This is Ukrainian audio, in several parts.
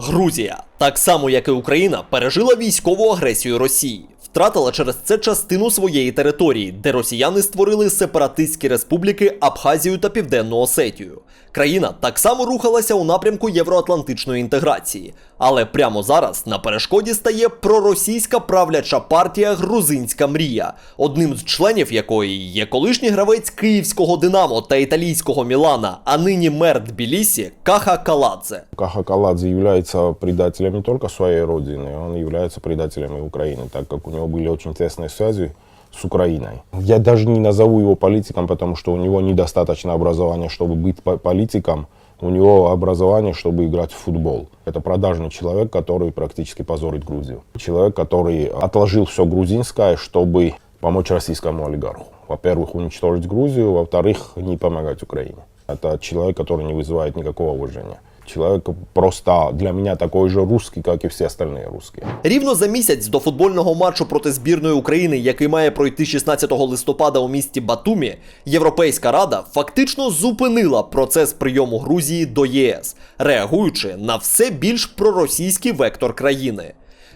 Грузія, так само як і Україна, пережила військову агресію Росії. Втратила через це частину своєї території, де росіяни створили сепаратистські республіки Абхазію та Південну Осетію. Країна так само рухалася у напрямку євроатлантичної інтеграції, але прямо зараз на перешкоді стає проросійська правляча партія Грузинська мрія, одним з членів якої є колишній гравець київського Динамо та італійського Мілана, а нині мер Тбілісі Каха Каладзе. Каха Каладзе является предателем не только своей родины, он является предателем и Украины, так как у него были очень тесные связи с Украиной. Я даже не назову его политиком, потому что у него недостаточно образования, чтобы быть по- политиком. У него образование, чтобы играть в футбол. Это продажный человек, который практически позорит Грузию. Человек, который отложил все грузинское, чтобы помочь российскому олигарху. Во-первых, уничтожить Грузию, во-вторых, не помогать Украине. Это человек, который не вызывает никакого уважения. Человек просто для меня такой же русский, как и все остальные русские. Рівно за місяць до футбольного матчу проти збірної України, який має пройти 16 листопада у місті Батумі, Європейська рада фактично зупинила процес прийому Грузії до ЄС, реагуючи на все більш проросійський вектор країни.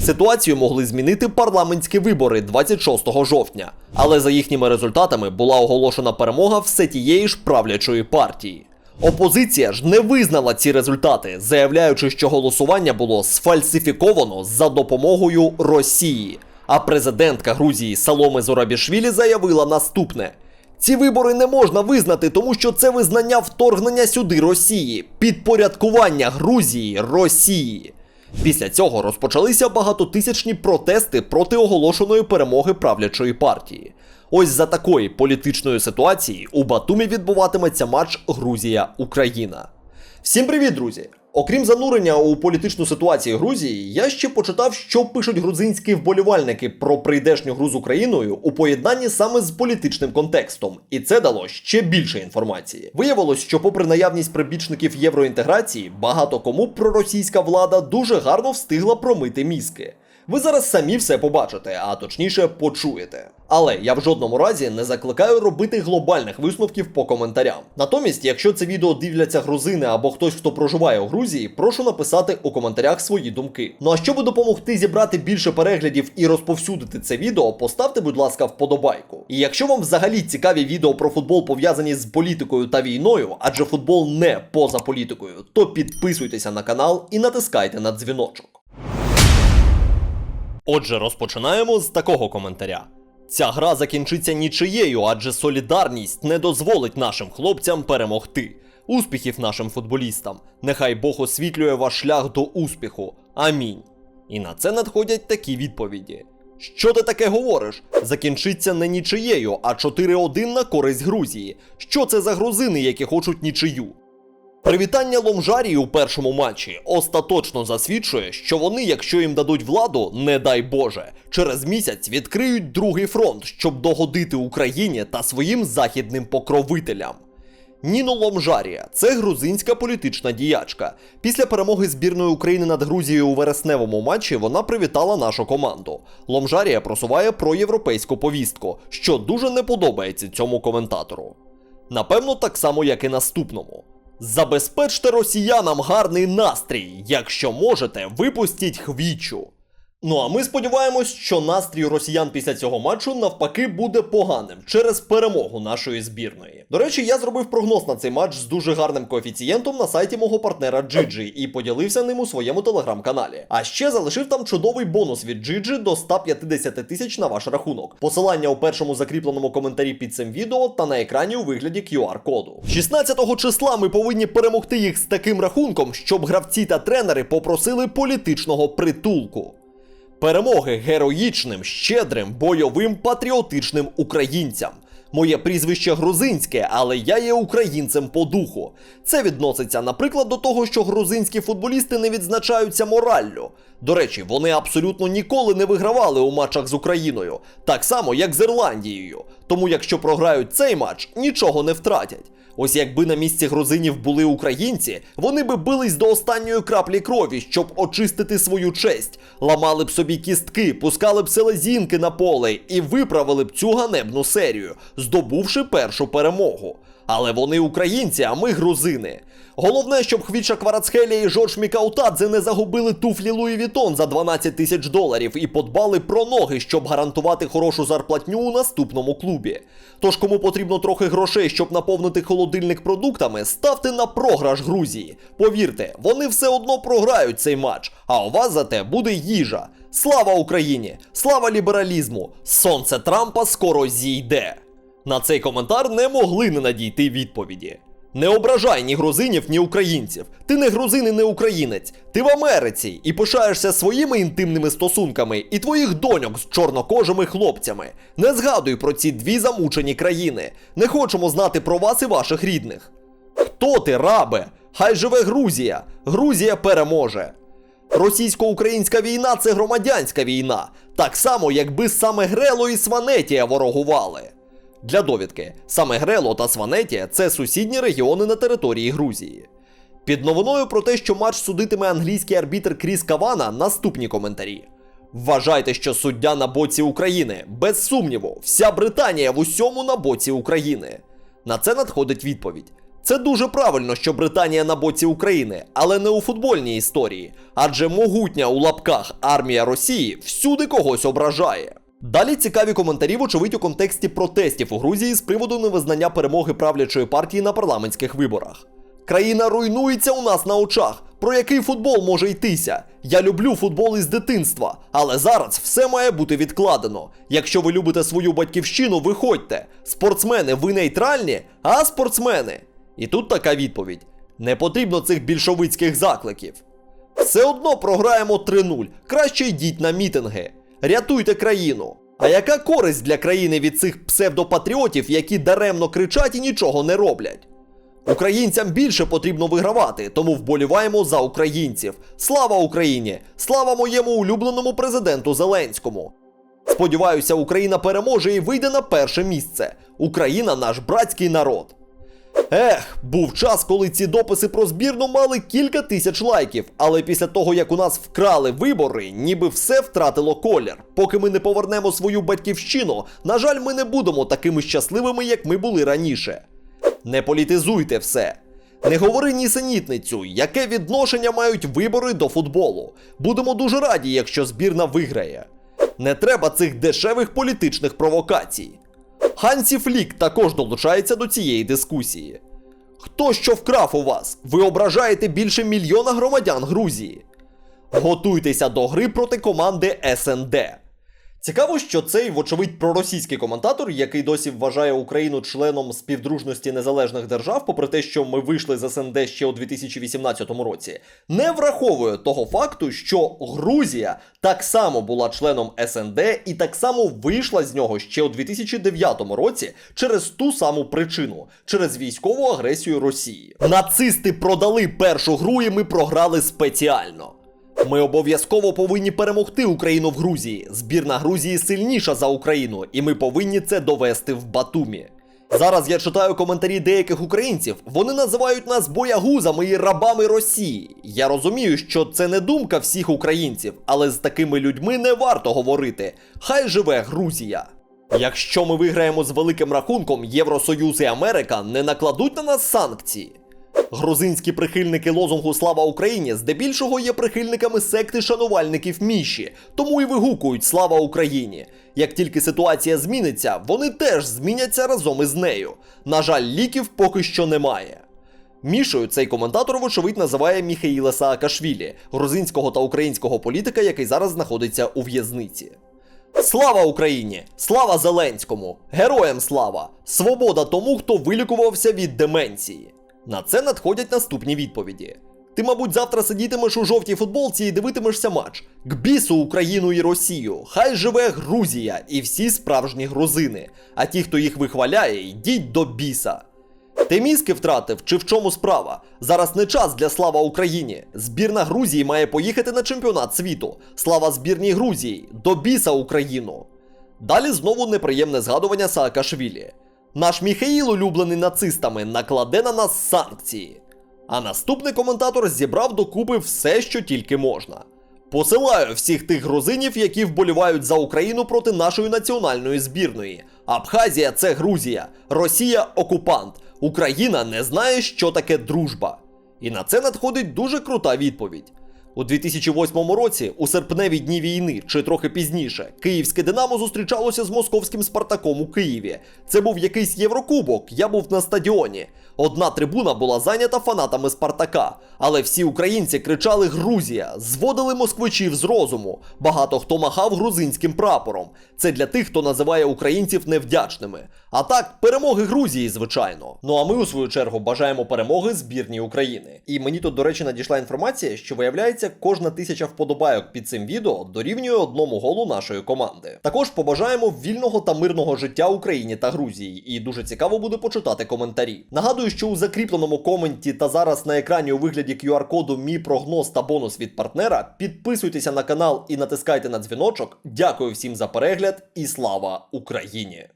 Ситуацію могли змінити парламентські вибори 26 жовтня, але за їхніми результатами була оголошена перемога все тієї ж правлячої партії. Опозиція ж не визнала ці результати, заявляючи, що голосування було сфальсифіковано за допомогою Росії. А президентка Грузії Саломе Зорабішвілі заявила наступне: ці вибори не можна визнати, тому що це визнання вторгнення сюди Росії, підпорядкування Грузії Росії. Після цього розпочалися багатотисячні протести проти оголошеної перемоги правлячої партії. Ось за такої політичної ситуації у Батумі відбуватиметься матч Грузія-Україна. Всім привіт, друзі! Окрім занурення у політичну ситуацію Грузії, я ще почитав, що пишуть грузинські вболівальники про прийдешню гру з Україною у поєднанні саме з політичним контекстом, і це дало ще більше інформації. Виявилось, що, попри наявність прибічників євроінтеграції, багато кому проросійська влада дуже гарно встигла промити мізки. Ви зараз самі все побачите, а точніше почуєте. Але я в жодному разі не закликаю робити глобальних висновків по коментарям. Натомість, якщо це відео дивляться грузини або хтось, хто проживає у Грузії, прошу написати у коментарях свої думки. Ну а щоб допомогти зібрати більше переглядів і розповсюдити це відео, поставте, будь ласка, вподобайку. І якщо вам взагалі цікаві відео про футбол пов'язані з політикою та війною, адже футбол не поза політикою, то підписуйтеся на канал і натискайте на дзвіночок. Отже, розпочинаємо з такого коментаря. Ця гра закінчиться нічиєю, адже солідарність не дозволить нашим хлопцям перемогти. Успіхів нашим футболістам. Нехай Бог освітлює ваш шлях до успіху. Амінь. І на це надходять такі відповіді. Що ти таке говориш? Закінчиться не нічиєю, а 4-1 на користь Грузії. Що це за грузини, які хочуть нічию? Привітання Ломжарії у першому матчі остаточно засвідчує, що вони, якщо їм дадуть владу, не дай Боже, через місяць відкриють другий фронт, щоб догодити Україні та своїм західним покровителям. Ніно Ломжарія це грузинська політична діячка. Після перемоги збірної України над Грузією у вересневому матчі вона привітала нашу команду. Ломжарія просуває проєвропейську повістку, що дуже не подобається цьому коментатору. Напевно, так само, як і наступному. Забезпечте росіянам гарний настрій. Якщо можете, випустіть хвічу. Ну а ми сподіваємось, що настрій росіян після цього матчу навпаки буде поганим через перемогу нашої збірної. До речі, я зробив прогноз на цей матч з дуже гарним коефіцієнтом на сайті мого партнера Джиджі і поділився ним у своєму телеграм-каналі. А ще залишив там чудовий бонус від Джиджі до 150 тисяч на ваш рахунок. Посилання у першому закріпленому коментарі під цим відео та на екрані у вигляді QR-коду. 16 числа ми повинні перемогти їх з таким рахунком, щоб гравці та тренери попросили політичного притулку. Перемоги героїчним, щедрим, бойовим, патріотичним українцям. Моє прізвище грузинське, але я є українцем по духу. Це відноситься, наприклад, до того, що грузинські футболісти не відзначаються мораллю. До речі, вони абсолютно ніколи не вигравали у матчах з Україною, так само як з Ірландією. Тому, якщо програють цей матч, нічого не втратять. Ось якби на місці грузинів були українці, вони би бились до останньої краплі крові, щоб очистити свою честь, ламали б собі кістки, пускали б селезінки на поле і виправили б цю ганебну серію, здобувши першу перемогу. Але вони українці, а ми грузини. Головне, щоб Хвіча Кварацхелія і Жорж Мікаутадзе не загубили туфлі Луї Вітон за 12 тисяч доларів і подбали про ноги, щоб гарантувати хорошу зарплатню у наступному клубі. Тож, кому потрібно трохи грошей, щоб наповнити холодильник продуктами, ставте на програш Грузії. Повірте, вони все одно програють цей матч, а у вас зате буде їжа. Слава Україні! Слава лібералізму! Сонце Трампа скоро зійде. На цей коментар не могли не надійти відповіді. Не ображай ні грузинів, ні українців. Ти не грузин і не українець. Ти в Америці і пишаєшся своїми інтимними стосунками і твоїх доньок з чорнокожими хлопцями. Не згадуй про ці дві замучені країни. Не хочемо знати про вас і ваших рідних. Хто ти, рабе? Хай живе Грузія! Грузія переможе! Російсько-українська війна це громадянська війна, так само, якби саме Грело і Сванетія ворогували. Для довідки, саме Грело та Сванетія це сусідні регіони на території Грузії. Під новиною про те, що матч судитиме англійський арбітр Кріс Кавана, наступні коментарі. Вважайте, що суддя на боці України. Без сумніву, вся Британія в усьому на боці України. На це надходить відповідь. Це дуже правильно, що Британія на боці України, але не у футбольній історії, адже могутня у лапках армія Росії всюди когось ображає. Далі цікаві коментарі, вочевидь, у контексті протестів у Грузії з приводу невизнання перемоги правлячої партії на парламентських виборах. Країна руйнується у нас на очах. Про який футбол може йтися? Я люблю футбол із дитинства, але зараз все має бути відкладено. Якщо ви любите свою батьківщину, виходьте. Спортсмени, ви нейтральні, а спортсмени. І тут така відповідь: не потрібно цих більшовицьких закликів. Все одно програємо 3-0. Краще йдіть на мітинги. Рятуйте країну. А яка користь для країни від цих псевдопатріотів, які даремно кричать і нічого не роблять? Українцям більше потрібно вигравати, тому вболіваємо за українців. Слава Україні! Слава моєму улюбленому президенту Зеленському! Сподіваюся, Україна переможе і вийде на перше місце. Україна наш братський народ. Ех, був час, коли ці дописи про збірну мали кілька тисяч лайків, але після того, як у нас вкрали вибори, ніби все втратило колір. Поки ми не повернемо свою батьківщину, на жаль, ми не будемо такими щасливими, як ми були раніше. Не політизуйте все. Не говори нісенітницю, яке відношення мають вибори до футболу. Будемо дуже раді, якщо збірна виграє. Не треба цих дешевих політичних провокацій. Хансі Флік також долучається до цієї дискусії. Хто що вкрав у вас? Ви ображаєте більше мільйона громадян Грузії. Готуйтеся до гри проти команди СНД. Цікаво, що цей, вочевидь, проросійський коментатор, який досі вважає Україну членом співдружності незалежних держав, попри те, що ми вийшли з СНД ще у 2018 році, не враховує того факту, що Грузія так само була членом СНД і так само вийшла з нього ще у 2009 році через ту саму причину через військову агресію Росії. Нацисти продали першу гру, і ми програли спеціально. Ми обов'язково повинні перемогти Україну в Грузії. Збірна Грузії сильніша за Україну, і ми повинні це довести в Батумі. Зараз я читаю коментарі деяких українців. Вони називають нас боягузами і рабами Росії. Я розумію, що це не думка всіх українців, але з такими людьми не варто говорити. Хай живе Грузія. Якщо ми виграємо з великим рахунком, Євросоюз і Америка не накладуть на нас санкції. Грузинські прихильники лозунгу Слава Україні здебільшого є прихильниками секти шанувальників Міші, тому і вигукують Слава Україні. Як тільки ситуація зміниться, вони теж зміняться разом із нею. На жаль, ліків поки що немає. Мішою цей коментатор, вочевидь, називає Міхаїла Саакашвілі, грузинського та українського політика, який зараз знаходиться у в'язниці. Слава Україні! Слава Зеленському! Героям слава! Свобода тому, хто вилікувався від деменції. На це надходять наступні відповіді. Ти, мабуть, завтра сидітимеш у жовтій футболці і дивитимешся матч. К бісу Україну і Росію. Хай живе Грузія і всі справжні грузини. А ті, хто їх вихваляє, йдіть до біса. Ти мізки втратив чи в чому справа? Зараз не час для слава Україні. Збірна Грузії має поїхати на чемпіонат світу. Слава збірній Грузії, до біса Україну. Далі знову неприємне згадування Саакашвілі. Наш Міхаїл, улюблений нацистами, накладе на нас санкції. А наступний коментатор зібрав докупи все, що тільки можна. Посилаю всіх тих грузинів, які вболівають за Україну проти нашої національної збірної. Абхазія це Грузія, Росія окупант. Україна не знає, що таке дружба. І на це надходить дуже крута відповідь. У 2008 році, у серпневі дні війни, чи трохи пізніше, київське Динамо зустрічалося з московським Спартаком у Києві. Це був якийсь Єврокубок, я був на стадіоні. Одна трибуна була зайнята фанатами Спартака, але всі українці кричали Грузія, зводили москвичів з розуму. Багато хто махав грузинським прапором. Це для тих, хто називає українців невдячними. А так, перемоги Грузії, звичайно. Ну а ми у свою чергу бажаємо перемоги збірній України. І мені тут, до речі, надійшла інформація, що виявляється, кожна тисяча вподобайок під цим відео дорівнює одному голу нашої команди. Також побажаємо вільного та мирного життя Україні та Грузії, і дуже цікаво буде почитати коментарі. Нагадую, що у закріпленому коменті та зараз на екрані у вигляді QR-коду мій прогноз та бонус від партнера. Підписуйтеся на канал і натискайте на дзвіночок. Дякую всім за перегляд і слава Україні!